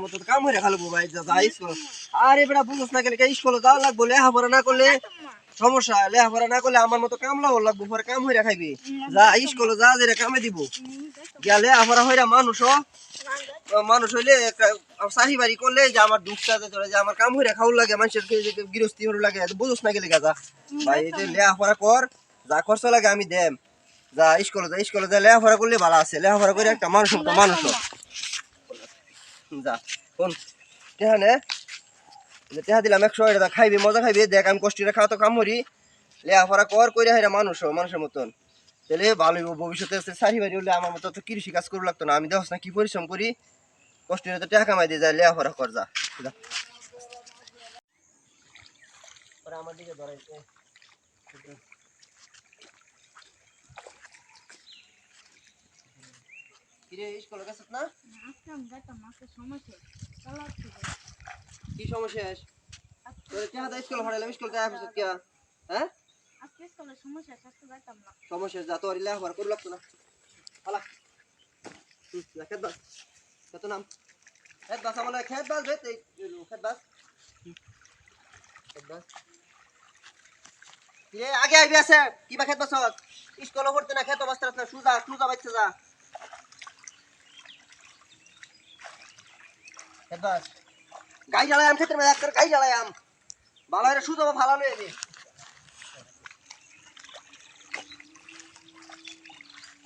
মতো কাম ভাই স্কুল সমস্যা মতো কাম লাগবো কাম যা মানুষ হইলে সাহি বাড়ি করলে যে আমার দুঃখটা যে আমার কাম হইরা খাওয়ার লাগে, মানুষের গৃহস্থী লাগে বুঝছ না গেলে ভাই যে লেখাপড়া কর, যা খরচ লাগে আমি দেম। যা স্কুলে যা স্কুলে যা, লেখাপড়া করলে ভালো আছে, লেখাপড়া করে একটা মানুষ মানুষ। যা। কোন টেহা নে। যে টেহা দিলাম একশো, এটা খাইবি, মজা খাইবি। দেখ, আমি কষ্টিটা খাওয়া তো কাম করি লেখাপড়া কর করে হেরা মানুষ মানুষের মতন। তাহলে ভালো ভবিষ্যতে সারি বাড়ি হলে আমার মতো তো কৃষি কাজ করু লাগতো না। আমি দেখছ না কি পরিশ্রম করি। কষ্টের তো টাকা কামাই দিয়ে যায় লেখাপড়া কর, যা। আমার দিকে ধরাইছে। কিরে স্কুলে গেছত না? কি সমস্যা আস তোর কে হাতে স্কুল হারাইলাম? স্কুল কে আসছ কে হ্যাঁ? সমস্যা যা তোর লেখাপড়া করু লাগতো না। হালা খেত বাস। কত নাম। খেত বাস আমার খেত বাস বে খেত বাস। খেত বাস। কিরে আগে আইবি আছে। কিবা খেত বাস স্কুল পড়তে না খেত বাস সুজা সুজা বাইতে যা খেত বাস গাই জ্বালাই আম খেতে এক গাই জ্বালাই আম। ভালো হয়ে সুজা ভালো নেই যাবি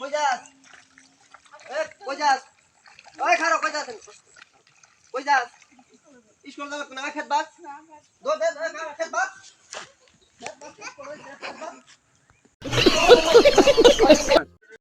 কই যাস? কই যাস? ওই খারো কই যাস? কই যাস? স্কুল যাবে না, খেত বাস? দো দে